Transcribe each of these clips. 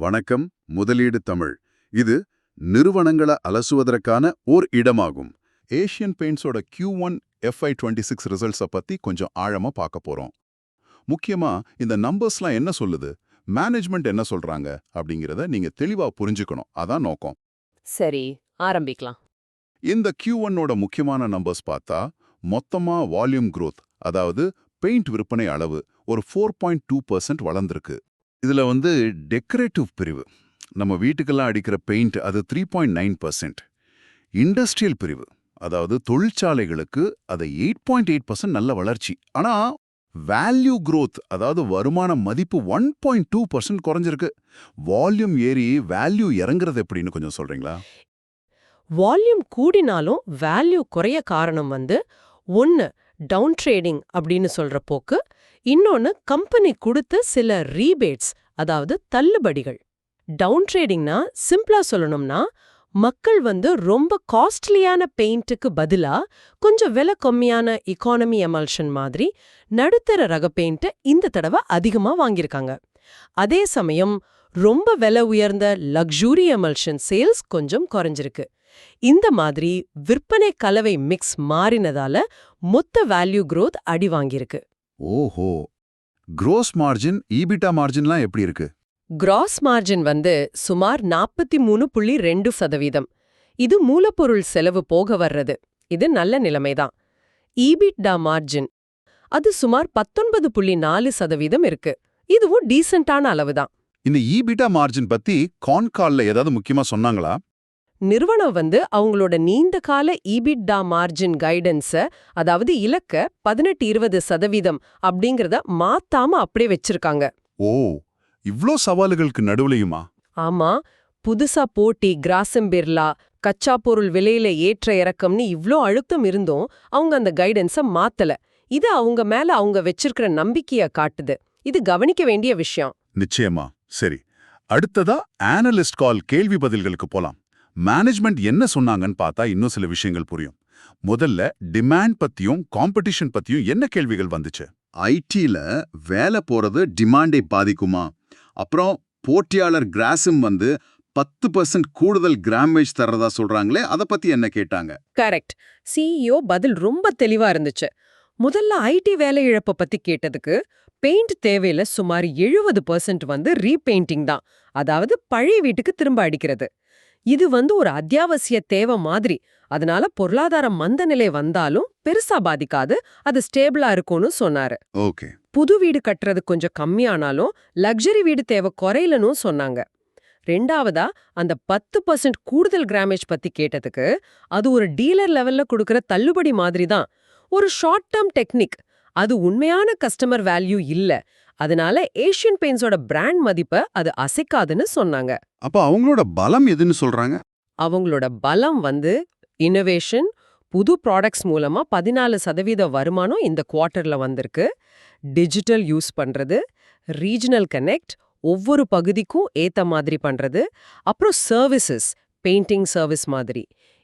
வணக்கம் முதலீடு தமிழ். இது நிறுவனங்களை அலசுவதற்கான ஓர் இடமாகும். ஏஷியன் பெயிண்ட்ஸோட Q1 one FY twenty six ரிசல்ட்ஸை பத்தி கொஞ்சம் ஆழமா பார்க்க போறோம். முக்கியமா இந்த நம்பர்ஸ்லாம் என்ன சொல்லுது? மேனேஜ்மெண்ட் என்ன சொல்றாங்க? அப்படிங்கிறத நீங்க தெளிவா புரிஞ்சுக்கணும். அதான் நோக்கம். சரி ஆரம்பிக்கலாம். இந்த Q1 ஒன்னோட முக்கியமான நம்பர்ஸ் பார்த்தா மொத்தமா வால்யூம் growth அதாவது பெயிண்ட் விற்பனை அளவு ஒரு ஃபோர் பாயிண்ட் டூ பர்சன்ட் வளர்ந்துருக்கு. இதுல வந்து டெக்கரேட்டிவ் பிரிவு. நம்ம வீட்டுக்கெல்லாம் அடிக்கிற பெயிண்ட் அது three point nine percent industrial பிரிவு. அதாவது தொழிற்சாலைகளுக்கு அது எயிட் பாயிண்ட் எயிட் பர்சன்ட் நல்ல வளர்ச்சி. ஆனா வேல்யூ க்ரோத் அதாவது வருமான மதிப்பு ஒன் பாயிண்ட் டூ பர்சன்ட் குறைஞ்சிருக்கு. வால்யூம் ஏறி வேல்யூ இறங்குறது எப்படின்னு கொஞ்சம் சொல்றீங்களா? வால்யூம் கூடினாலும் வேல்யூ குறைய காரணம் வந்து ஒன்னு டவுன் ட்ரேடிங் அப்படின்னு சொல்ற போக்கு. இன்னொன்னு கம்பெனி கொடுத்த சில ரீபேட்ஸ் அதாவது தள்ளுபடிகள். டவுன் ட்ரேடிங்னா சிம்பிளா சொல்லணும்னா மக்கள் வந்து ரொம்ப காஸ்ட்லியான பெயிண்ட்டுக்கு பதிலா கொஞ்சம் விலை கம்மியான இக்கானமி எமல்ஷன் மாதிரி நடுத்தர ரக பெயிண்ட்டை இந்த தடவை அதிகமா வாங்கியிருக்காங்க. அதே சமயம் ரொம்ப விலை உயர்ந்த லக்ஸூரி எமல்ஷன் சேல்ஸ் கொஞ்சம் குறைஞ்சிருக்கு. இந்த மாதிரி விற்பனை கலவை மிக்ஸ் மாறினதால மொத்த வேல்யூ growth அடி வாங்கியிருக்கு. ஓஹோ! gross மார்ஜின் ஈபிட்டா மார்ஜின்லாம் எப்படி இருக்கு? கிராஸ் மார்ஜின் வந்து சுமார் நாற்பத்தி மூணு புள்ளி ரெண்டு சதவீதம். இது மூலப்பொருள் செலவு போக வர்றது. இது நல்ல நிலைமைதான். ஈபிட்டா மார்ஜின் அது சுமார் பத்தொன்பது புள்ளி நாலு சதவீதம் இருக்கு. இதுவும் டீசென்டான அளவுதான். இந்த ஈபிட்டா மார்ஜின் பத்தி கான்கால்ல ஏதாவது முக்கியமா சொன்னாங்களா? நிறுவனம் வந்து அவங்களோட நீண்ட கால ஈபிட்டா மார்ஜின் கைடன்ஸ அதாவது இலக்க பதினெட்டு இருபது சதவீதம் அப்படிங்கறத மாத்தாம அப்படியே வச்சிருக்காங்க. ஓ இவ்ளோ சவால்களுக்கு நடுவுலையுமா? ஆமா புதுசா போட்டி கிராசம் பிர்லா கச்சா பொருள் விலையில ஏற்ற இறக்கம்னு இவ்ளோ அழுத்தம் இருந்தும் அவங்க அந்த கைடன்ஸ மாத்தல. இது அவங்க மேல அவங்க வச்சிருக்கிற நம்பிக்கைய காட்டுது. இது கவனிக்க வேண்டிய விஷயம். நிச்சயமா. சரி அடுத்ததா ஆனலிஸ்ட் கால் கேள்வி பதில்களுக்கு போலாம். மேனேஜ்மெண்ட் என்ன சொன்னாங்கன்னு பார்த்தா இன்னும் சில விஷயங்கள் புரியும். முதல்ல டிமாண்ட் பத்தியும் காம்படிஷன் பத்தியும் என்ன கேள்விகள் வந்துச்சு? ஐடில வேலை போறது டிமாண்டை பாதிக்குமா? அப்புறம் போட்டியாளர் கிராசிம் வந்து பத்து பர்சன்ட் கூடுதல் கிராமேஜ் தர்றதா சொல்றாங்களே அதை பத்தி என்ன கேட்டாங்க? கரெக்ட் சிஇஓ பதில் ரொம்ப தெளிவா இருந்துச்சு. முதல்ல ஐடி வேலை இழப்ப பத்தி கேட்டதுக்கு பெயிண்ட் தேவையில சுமார் எழுபது பர்சன்ட் வந்து ரீபெயிண்டிங் தான். அதாவது பழைய வீட்டுக்கு திரும்ப அடிக்கிறது. இது வந்து ஒரு அத்தியாவசிய தேவை மாதிரி. அதனால பொருளாதார மந்த நிலை வந்தாலும் பெருசா பாதிக்காது அது ஸ்டேபிளா இருக்கும்னு சொன்னாரு. ஓகே. புது வீடு கட்டுறது கொஞ்சம் கம்மியானாலும் லக்ஸரி வீடு தேவை குறையலன்னு சொன்னாங்க. ரெண்டாவதா அந்த பத்து பர்சன்ட் கூடுதல் கிராமேஜ் பத்தி கேட்டதுக்கு அது ஒரு டீலர் லெவல்ல கொடுக்கற தள்ளுபடி மாதிரி தான் ஒரு ஷார்ட் டேர்ம் டெக்னிக் அது உண்மையான கஸ்டமர் வேல்யூ இல்ல. அதனால ஏஷியன் பெயிண்ட்ஸோட பிராண்ட் மதிப்பை அது அசைக்காதுன்னு சொன்னாங்க. அப்ப அவங்களோட பலம் எதுன்னு சொல்றாங்க? அவங்களோட பலம் வந்து இன்னோவேஷன் புது ப்ராடக்ட்ஸ் மூலமா பதினாலு சதவீத வருமானம் இந்த குவார்ட்டர்ல வந்திருக்கு. டிஜிட்டல் யூஸ் பண்றது ரீஜனல் கனெக்ட் ஒவ்வொரு பகுதிக்கும் ஏத்த மாதிரி பண்றது அப்புறம் சர்வீசஸ் பெயிண்டிங் சர்வீஸ் மாதிரி.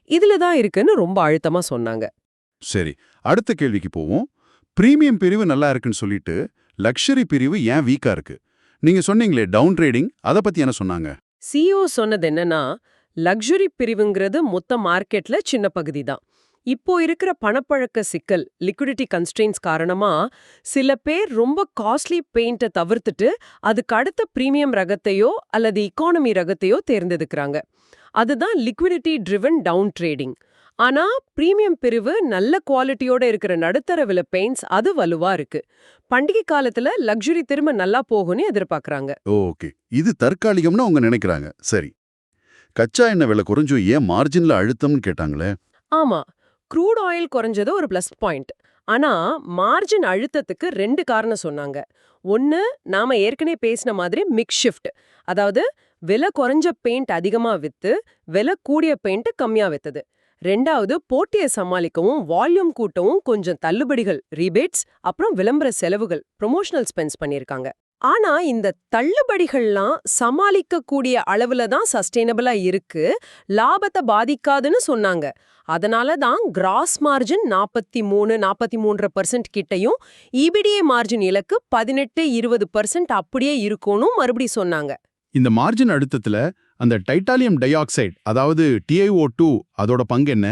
இதுல தான் இருக்குன்னு ரொம்ப அழுத்தமா சொன்னாங்க. சரி அடுத்த கேள்விக்கு போவோம். பிரீமியம் பிரிவு நல்லா இருக்குன்னு சொல்லிட்டு லக்ஷரி பிரிவு ஏன் வீக்கா இருக்கு? நீங்க சொன்னீங்களே டவுன் ட்ரேடிங் அதை பத்தி என்ன சொன்னாங்க? சிஓ சொன்னது என்னன்னா லக்ஸுரி பிரிவுங்கிறது மொத்த மார்க்கெட்ல சின்ன பகுதி தான். இப்போ இருக்கிற பணப்பழக்க சிக்கல் லிக்விடிட்டி கன்ஸ்ட்ரெயின்ஸ் காரணமா சில பேர் ரொம்ப காஸ்ட்லி பெயிண்ட்டை தவிர்த்துட்டு அதுக்கு அடுத்த பிரீமியம் ரகத்தையோ அல்லது இக்கானமி ரகத்தையோ தேர்ந்தெடுக்கிறாங்க. அதுதான் லிக்விடிட்டி ட்ரிவன் டவுன் ட்ரேடிங். ஆனா பிரீமியம் பிரிவு நல்ல குவாலிட்டியோட இருக்கிற நடுத்தர விலை பெயிண்ட்ஸ் அது வலுவா இருக்கு. பண்டிகை காலத்துல லக்ஸுரி திரும்ப நல்லா போகும்னு எதிர்பார்க்கறாங்க. ஓகே. இது தற்காலிகம்னு அவங்க நினைக்கிறாங்க. சரி. கச்சா எண்ணெய் விலை குறைஞ்சும் ஏன் மார்ஜின்ல அழுத்தம்னு கேட்டாங்களே? ஆமா. க்ரூட் ஆயில் குறைஞ்சது ஒரு ப்ளஸ் பாயிண்ட் ஆனா மார்ஜின் அழுத்தத்துக்கு ரெண்டு காரணம் சொன்னாங்க. ஒன்னு நாம ஏற்கனவே பேசின மாதிரி மிக்ஸ் ஷிஃப்ட் அதாவது விலை குறைஞ்ச பெயிண்ட் அதிகமா வித்து விலை கூடிய பெயிண்ட் கம்மியா வித்தது. ரெண்டாவது போட்டியை சமாளிக்கவும் வால்யூம் கூட்டவும் கொஞ்சம் தள்ளுபடிகள் ரீபேட்ஸ் அப்புறம் விளம்பர செலவுகள் ப்ரொமோஷனல் ஸ்பென்ஸ் பண்ணிருக்காங்க ஆனா இந்த தள்ளுபடிகள்லாம் சமாளிக்கக்கூடிய அளவுல தான் சஸ்டைனபிளா இருக்கு. லாபத்தை பாதிக்காதுன்னு சொன்னாங்க. அதனால தான் கிராஸ் மார்ஜின் நாற்பத்தி மூணு நாற்பத்தி மூன்று பர்சன்ட் கிட்டையும் இபிடிஏ மார்ஜின் இலக்கு பதினெட்டு இருபது பர்சன்ட் அப்படியே இருக்கும்னு மறுபடி சொன்னாங்க. இந்த மார்ஜின் அழுத்தத்தில் அந்த டைட்டாலியம் டை ஆக்சைடு அதாவது டிஐஓ டூ அதோட பங்கு என்ன?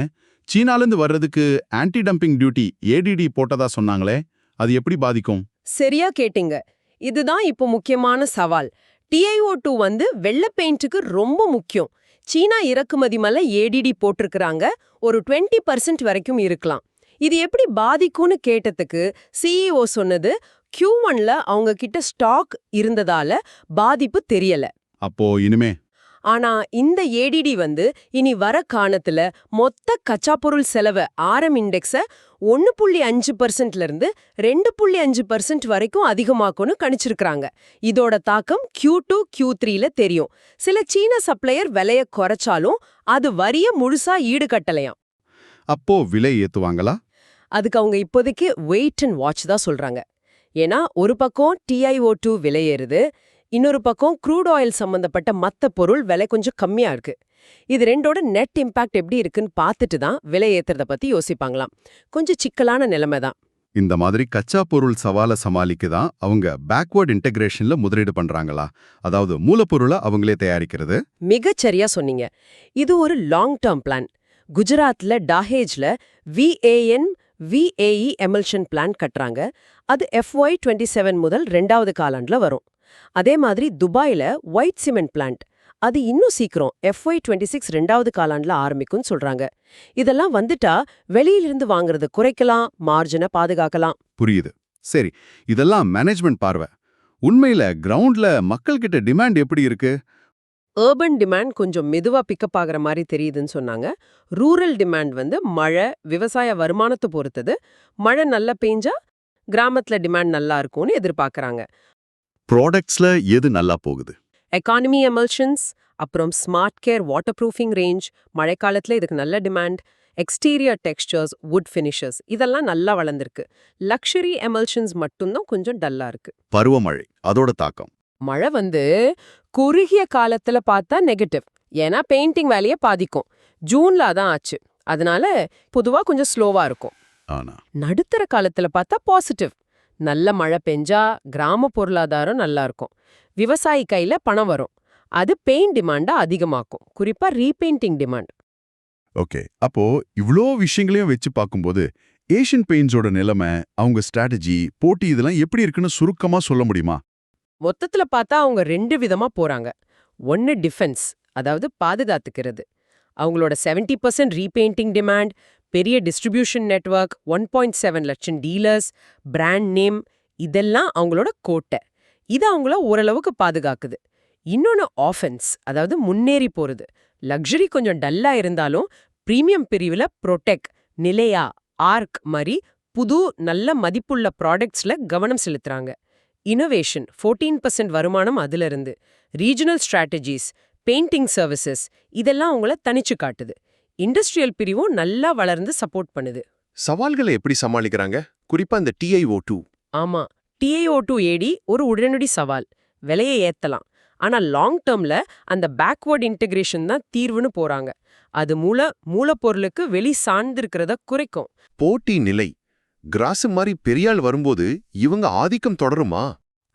சீனாலேருந்து வர்றதுக்கு ஆன்டி டம்பிங் டியூட்டி ஏடிடி போட்டதா சொன்னாங்களே அது எப்படி பாதிக்கும்? சரியா கேட்டீங்க. இதுதான் இப்போ முக்கியமான சவால். டிஐஓ டூ வந்து வெள்ள பெயிண்ட்டுக்கு ரொம்ப முக்கியம். சீனா இறக்குமதி மேல ஏடிடி போட்டிருக்கிறாங்க. ஒரு 20% பர்சன்ட் வரைக்கும் இருக்கலாம். இது எப்படி பாதிக்கும்னு கேட்டதுக்கு சிஇஓ சொன்னது Q1 ஒன்ல அவங்க கிட்ட ஸ்டாக் இருந்ததால பாதிப்பு தெரியல. அப்போ இனிமே? ஆனா இந்த ஏடிடி வந்து இனி வர காலத்துல மொத்த கச்சா பொருள் செலவு ஆரம் இண்டெக்ஸ ஒன்னு புள்ளி அஞ்சு பர்சன்ட்ல இருந்து ரெண்டு புள்ளி அஞ்சு பர்சன்ட் வரைக்கும் அதிகமாக்கும்னு கணிச்சிருக்காங்க இதோட தாக்கம் Q2 டூ கியூ த்ரீல தெரியும். சில சீன சப்ளையர் விலைய குறைச்சாலும் அது வரிய முழுசா ஈடுகட்டலையாம். அப்போ விலை ஏத்துவாங்களா? அதுக்கு அவங்க இப்போதைக்கு வெயிட் அண்ட் வாட்ச் தான் சொல்றாங்க. ஏன்னா ஒரு பக்கம் டிஐஓ டூ விலையேறுது இன்னொரு பக்கம் க்ரூட் ஆயில் சம்பந்தப்பட்ட மத்த பொருள் விலை கொஞ்சம் கம்மியா இருக்கு. இது ரெண்டோட நெட் இம்பாக்ட் எப்படி இருக்குன்னு பார்த்துட்டு தான் விலை ஏத்துறத பத்தி யோசிப்பாங்களாம். கொஞ்சம் சிக்கலான நிலைமை தான். இந்த மாதிரி கச்சா பொருள் சவாலை சமாளிக்க தான் அவங்க பேக்வர்ட் இன்டகிரேஷன்ல முதலீடு பண்றாங்களா? அதாவது மூலப்பொருளை அவங்களே தயாரிக்கிறது? மிகச்சரியா சொன்னீங்க. இது ஒரு லாங் டேர்ம் பிளான் குஜராத்ல டாஹேஜ்ல விஏஎன் விஏஇ எமல்ஷன் பிளான் கட்டுறாங்க. அது எஃப்ஒய் டுவெண்ட்டி செவன் முதல் ரெண்டாவது காலாண்டில் வரும். அதே மாதிரி துபாயில் ஒயிட் சிமெண்ட் பிளான்ட் அது இன்னும் சீக்கிரம் எஃப்ஒய் டுவெண்ட்டி சிக்ஸ் ரெண்டாவது காலாண்டில் ஆரம்பிக்கும்னு சொல்றாங்க. இதெல்லாம் வந்துட்டா வெளியிலிருந்து வாங்குறது குறைக்கலாம் மார்ஜினை பாதுகாக்கலாம். புரியுது. சரி இதெல்லாம் மேனேஜ்மெண்ட் பார்வை. உண்மையில கிரவுண்ட்ல மக்கள்கிட்ட டிமாண்ட் எப்படி இருக்கு? ஏர்பன் டிமாண்ட் கொஞ்சம் மெதுவா பிக்கப் ஆகுற மாதிரி தெரியுதுன்னு சொன்னாங்க. ரூரல் டிமாண்ட் வந்து மழை விவசாய வருமானத்தை பொறுத்தது. மழை நல்லா பெஞ்சா கிராமத்துல டிமாண்ட் நல்லா இருக்கும்னு எதிர்பார்க்கறாங்க. ப்ராடக்ட்ஸ்ல எது நல்லா போகுது? எக்கானமி எமல்ஷன்ஸ் அப்புறம் smart care water proofing range மழைக்காலத்துல இதுக்கு நல்ல demand exterior textures wood finishes இதெல்லாம் நல்லா வளர்ந்திருக்கு. லக்ஸரி எமல்ஷன்ஸ் மட்டும்தான் கொஞ்சம் டல்லா இருக்கு. பருவமழை அதோட தாக்கம். மழை வந்து குறுகிய காலத்துல பார்த்தா நெகட்டிவ் ஏன்னா பெயிண்டிங் வேலையை பாதிக்கும். ஜூன்ல அதான் ஆச்சு. அதனால பொதுவா கொஞ்சம் ஸ்லோவா இருக்கும். ஆனா. நடுத்தர காலத்துல பார்த்தா பாசிட்டிவ் நல்ல மழை பெஞ்சா கிராம பொருளாதாரம் நல்லா இருக்கும். விவசாயி கையில பணம் வரும். அது பெயிண்ட் டிமாண்டா அதிகமாக்கும். குறிப்பா ரீபெயிண்டிங் டிமாண்ட் ஓகே. அப்போ இவ்ளோ விஷயங்களையும் வச்சு பார்க்கும்போது ஏஷியன் பெயிண்ட்ஸோட நிலைமை அவங்க ஸ்ட்ராட்டஜி போட்டி இதெல்லாம் எப்படி இருக்குன்னு சுருக்கமா சொல்ல முடியுமா? மொத்தத்துல பார்த்தா அவங்க ரெண்டு விதமா போறாங்க. ஒன்னு டிஃபென்ஸ் அதாவது பாதுகாத்துக்கிறது. அவங்களோட 70% பர்சன்ட் ரீபெயிண்டிங் டிமாண்ட் பெரிய distribution network one point seven லட்சம் டீலர்ஸ் பிராண்ட் நேம் இதெல்லாம் அவங்களோட கோட்டை. இது அவங்கள ஓரளவுக்கு பாதுகாக்குது. இன்னொன்னு ஆஃபென்ஸ் அதாவது முன்னேறி போறது. லக்ஸரி கொஞ்சம் டல்லா இருந்தாலும் ப்ரீமியம் பிரிவுல ப்ரொடெக் நிலையா ஆர்க் மாதிரி புது நல்ல மதிப்புள்ள ப்ராடக்ட்ஸ்ல கவனம் செலுத்துறாங்க. இனோவேஷன் 14% பர்சன்ட் வருமானம் அதுல இருந்து ரீஜனல் ஸ்ட்ராட்டஜிஸ் பெயிண்டிங் சர்வீசஸ் இதெல்லாம் அவங்கள தனிச்சு காட்டுது. இண்டஸ்ட்ரியல் பிரிவும் நல்லா வளர்ந்து சப்போர்ட் பண்ணுது. சவால்களை எப்படி சமாளிக்கிறாங்க? குறிப்பா இந்த டிஐஓ டூ ஆமா. டிஏஓ டூ ஏடி ஒரு உடனடி சவால். விலையை ஏத்தலாம். ஆனா லாங் டேர்ம்ல அந்த பேக்வர்ட் இன்டகிரேஷன் தான் தீர்வுன்னு போறாங்க. அது மூல மூலப்பொருளுக்கு வெளி சார்ந்திருக்கிறத குறைக்கும். போட்டி நிலை. கிராசு மாதிரி பெரியாள் வரும்போது இவங்க ஆதிக்கம் தொடருமா?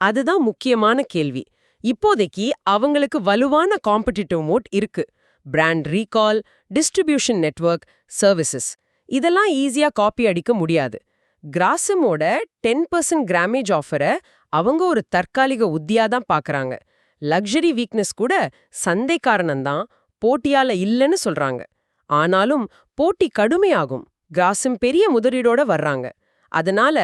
அதுதான் முக்கியமான கேள்வி. இப்போதைக்கு அவங்களுக்கு வலுவான காம்படிட்டிவ் மோட் இருக்கு. Brand recall distribution network services இதெல்லாம் ஈஸியா காப்பி அடிக்க முடியாது. கிராசமோட டென் பர்சன்ட் கிராமேஜ் ஆஃபரை அவங்க ஒரு தற்காலிக உத்தியா தான் பாக்குறாங்க. லக்ஸரி வீக்னஸ் கூட சந்தை காரணம்தான் போட்டியால இல்லைன்னு சொல்றாங்க. ஆனாலும் போட்டி கடுமையாகும். கிராசம் பெரிய முதலீடோட வர்றாங்க. அதனால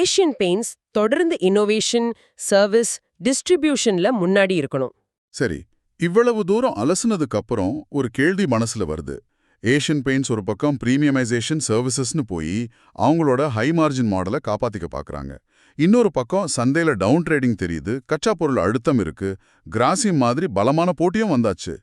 ஏஷியன் பெயிண்ட்ஸ் தொடர்ந்து இன்னோவேஷன் சர்வீஸ் டிஸ்ட்ரிபியூஷன்ல முன்னாடி இருக்கணும். சரி இவ்வளவு தூரம் அலசுனதுக்கு அப்புறம் ஒரு கேள்வி மனசுல வருது. ஏஷியன் பெயிண்ட்ஸ் ஒரு பக்கம் பிரீமியமைசேஷன் சர்வீசஸ்னு போய் அவங்களோட ஹை மார்ஜின் மாடலை காப்பாத்திக்க பாக்குறாங்க. இன்னொரு பக்கம் சந்தையில டவுன் ட்ரேடிங் தெரியுது கச்சா பொருள் அழுத்தம் இருக்கு கிராசி மாதிரி பலமான போட்டியும் வந்தாச்சு.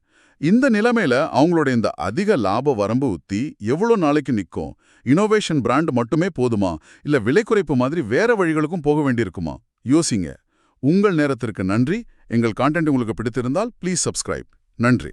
இந்த நிலைமையில அவங்களோட இந்த அதிக லாப வரம்பு உத்தி எவ்வளோ நாளைக்கு நிக்கும் இனோவேஷன் பிராண்ட் மட்டுமே போதுமா? இல்ல விலை குறைப்பு மாதிரி வேற வழிகளுக்கும் போக வேண்டியிருக்குமா? யோசிங்க. உங்கள் நேரத்திற்கு நன்றி. எங்கள் கான்டென்ட் உங்களுக்கு பிடித்திருந்தால் ப்ளீஸ் சப்ஸ்கிரைப் நன்றி.